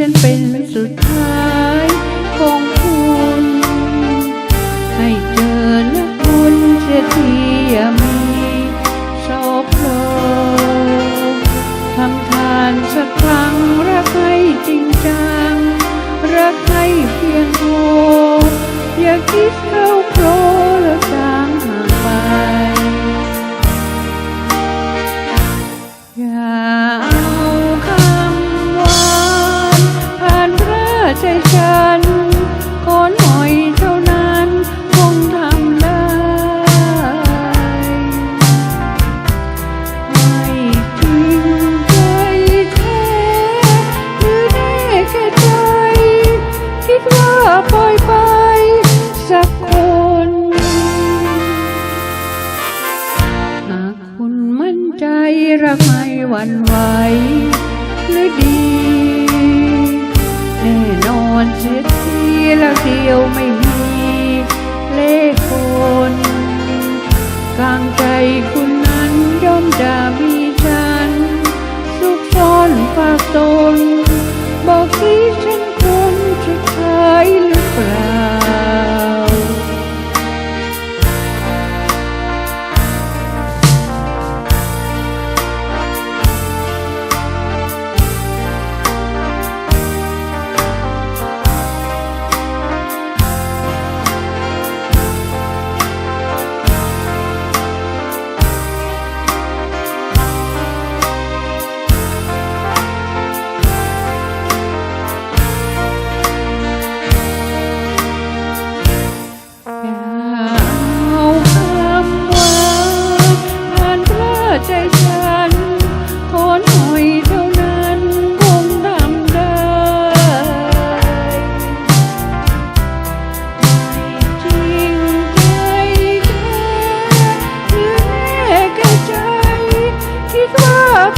ฉันเป็นสุดท้ายของคุณ ให้เจอและคุณเสียที่ยามีโศกโศกทำทานสั ปล่อยไปสักคนหากคุณมั่นใจรักไม่หวั่นไหวหรือดี แน่นอนเสียทีแล้วเดียวไม่มีเลขคนกลางใจคุณ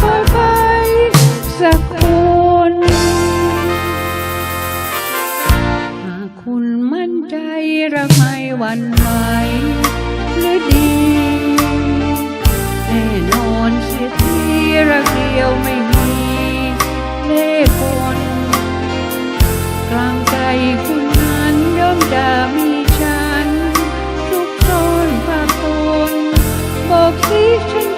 คอยไปสักคน หากคุณมั่นใจรักไม่วันไหวหรือดี แน่นนเสียทีรักเดียวไม่มีเล่คนกลางใจคุณนั้นเริ่มด่ามีฉันทุกตนภาคตนบอกสิฉัน